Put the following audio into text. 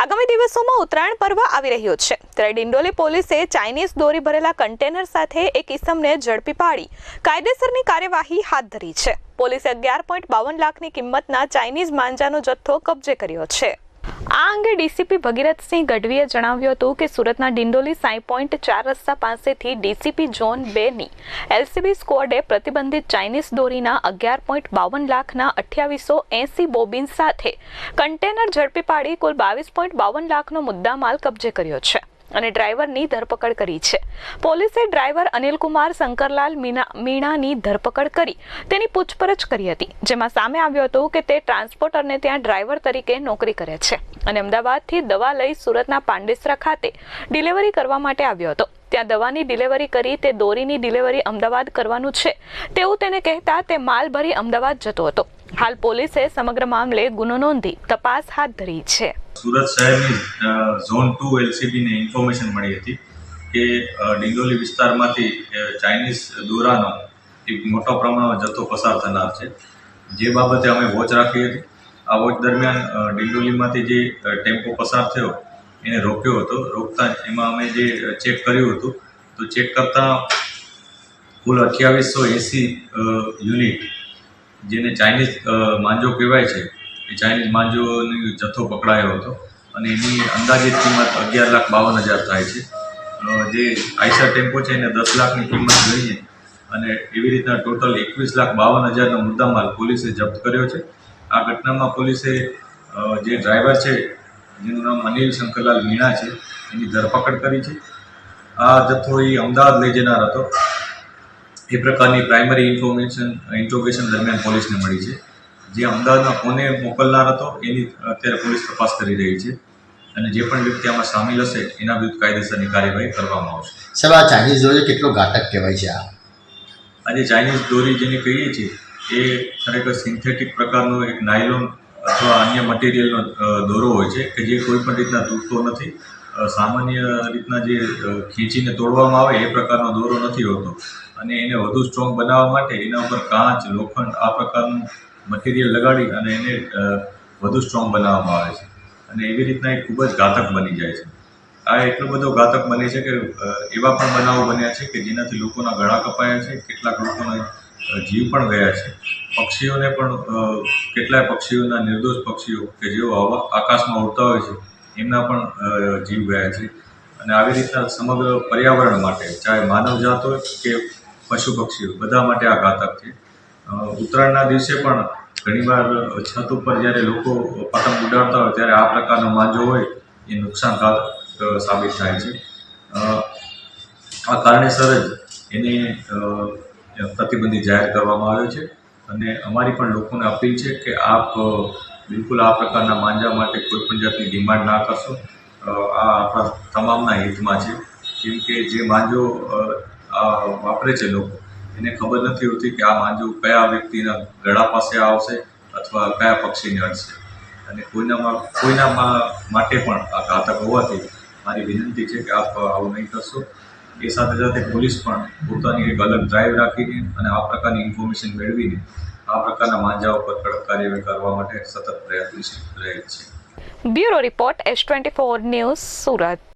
આગામી દિવસોમાં ઉત્તરાયણ પર્વ આવી રહ્યો છે. ત્યારે ડિંડોલી પોલીસે ચાઇનીઝ દોરી ભરેલા કન્ટેનર સાથે એક ઇસમને ઝડપી પાડી. કાયદેસરની કાર્યવાહી હાથ ધરી છે. પોલીસે અગિયાર પોઈન્ટ બાવન લાખની કિંમતના ચાઇનીઝ માંજાનો જથ્થો કબજે કર્યો છે. આ અંગે ડીસીપી ભગીરથસિંહ ગઢવીએ જણાવ્યું હતું કે સુરતના ડિંડોલી સાઈ પોઈન્ટ ચાર રસ્તા પાસેથી ડીસીપી ઝોન બેની એલસીબી સ્કવોડે પ્રતિબંધિત ચાઇનીઝ દોરીના અગિયાર પોઈન્ટ બાવન લાખના અઠ્યાવીસો એસી બોબિન સાથે કન્ટેનર ઝડપી પાડી કુલ બાવીસ પોઈન્ટ બાવન લાખનો મુદ્દામાલ કબજે કર્યો છે. અને ડ્રાઈવરની ધરપકડ કરી છે. પોલીસે ડ્રાઈવર અનિલકુમાર શંકરલાલ મીના, મીણાની ધરપકડ કરી. તેની પૂછપરછ કરી હતી, જેમાં સામે આવ્યું હતું કે તે ટ્રાન્સપોર્ટરને ત્યાં ડ્રાઈવર તરીકે નોકરી કરે છે. અને અમદાવાદથી દવા લઈ સુરતના પાંડેસરા ખાતે ડિલિવરી કરવા માટે આવ્યો હતો. ત્યાં દવાની ડિલિવરી કરી, તે દોરીની ડિલિવરી અમદાવાદ કરવાનું છે. તેવું તેને કહેતા તે માલ ભરી અમદાવાદ જતો હતો. હાલ પોલીસે સમગ્ર મામલે ગુનો નોંધી તપાસ હાથ ધરી છે. સુરત શહેરની ઝોન ટુ એલસીબીને ઇન્ફોર્મેશન મળી હતી કે ડિંડોલી વિસ્તારમાંથી ચાઇનીઝ દોરાનો એક મોટા પ્રમાણમાં જથ્થો પસાર થનાર છે. જે બાબતે અમે વોચ રાખી હતી. આ વોચ દરમિયાન ડિંડોલીમાંથી જે ટેમ્પો પસાર થયો, એને રોક્યો હતો. રોકતા એમાં અમે જે ચેક કર્યું હતું, તો ચેક કરતાં કુલ અઠ્યાવીસો એંસી યુનિટ જેને ચાઇનીઝ માંજો કહેવાય છે, એ ચાઇનીઝ માંજોની જથ્થો પકડાયો હતો. અને એની અંદાજિત કિંમત અગિયાર લાખ બાવન હજાર થાય છે. જે આઈસર ટેમ્પો છે એને દસ લાખની કિંમત ગણીએ અને એવી રીતના ટોટલ એકવીસ લાખ બાવન હજારનો મુદ્દામાલ પોલીસે જપ્ત કર્યો છે. આ ઘટનામાં પોલીસે જે ડ્રાઈવર છે, જેનું નામ અનિલ શંકરલાલ મીણા છે, એની ધરપકડ કરી છે. આ જથ્થો એ અમદાવાદ લઈ જનાર હતો. એ પ્રકારની પ્રાઇમરી ઇન્ફોર્મેશન ઇન્ટ્રોગેશન દરમિયાન પોલીસને મળી છે. જે અમદાવાદમાં કોને મોકલનાર હતો એની અત્યારે પોલીસ તપાસ કરી રહી છે અને જે પણ વ્યક્તિ આમાં સામેલ હશે એના વિરુદ્ધ કાયદેસરની કાર્યવાહી કરવામાં આવશે. સાહેબ આ ચાઇનીઝ દોરી કેટલો ઘાતક કહેવાય છે આ? આજે ચાઇનીઝ દોરી જેને કહીએ છીએ એ ખરેખર સિન્થેટિક પ્રકારનો એક નાયલોન અથવા અન્ય મટીરિયલનો દોરો હોય છે કે જે કોઈ પણ રીતના તૂટતો નથી. સામાન્ય રીતના જે ખેંચીને તોડવામાં આવે એ પ્રકારનો દોરો નથી હોતો. અને એને વધુ સ્ટ્રોંગ બનાવવા માટે એના ઉપર કાચ, લોખંડ આ પ્રકારનું મટીરિયલ લગાડી અને એને વધુ સ્ટ્રોંગ બનાવવામાં આવે છે. અને એવી રીતના એ ખૂબ જ ઘાતક બની જાય છે. આ એટલો બધો ઘાતક બને છે કે એવા પણ બનાવો બન્યા છે કે જેનાથી લોકોના ગળા કપાયા છે, કેટલાક લોકોના જીવ પણ ગયા છે. પક્ષીઓને પણ કેટલાય પક્ષીઓના નિર્દોષ પક્ષીઓ કે જેઓ આકાશમાં ઉડતા હોય છે એમના પણ જીવ ગયા છે. અને આવી રીતના સમગ્ર પર્યાવરણ માટે, ચાહે માનવજાત હોય કે પશુ પક્ષીઓ બધા માટે આ ઘાતક છે. ઉત્તરાયણના દિવસે પણ ઘણીવાર છત ઉપર જ્યારે લોકો પતંગ ઉડાડતા હોય, ત્યારે આ પ્રકારનો માંજો હોય, એ નુકસાનકારક સાબિત થાય છે. આ કારણેસર જ એને પ્રતિબંધિત જાહેર કરવામાં આવ્યો છે. અને અમારી પણ લોકોને અપીલ છે કે આપ બિલકુલ આ પ્રકારના માંજા માટે કોઈ પણ જાતની ડિમાન્ડ ના કરશો. આ આપણા તમામના હિતમાં છે. કેમ કે જે માંજો વાપરે છે લોકો, એને ખબર નથી હોતી કે આ માંજો કયા વ્યક્તિના ગળા પાસે આવશે અથવા કયા પક્ષીને અડશે. અને કોઈનામાં કોઈનામાં માટે પણ આ ઘાતક હોવાથી મારી વિનંતી છે કે આપ આવું નહીં કરશો. એ સાથે સાથે પોલીસ પણ પોતાની એક અલગ ડ્રાઈવ રાખીને અને આ પ્રકારની ઇન્ફોર્મેશન મેળવીને આ પ્રકારના માંજા ઉપર કડક કાર્યવાહી કરવા માટે સતત પ્રયત્નશીલ રહે છે. Bureau report S twenty four news Surat.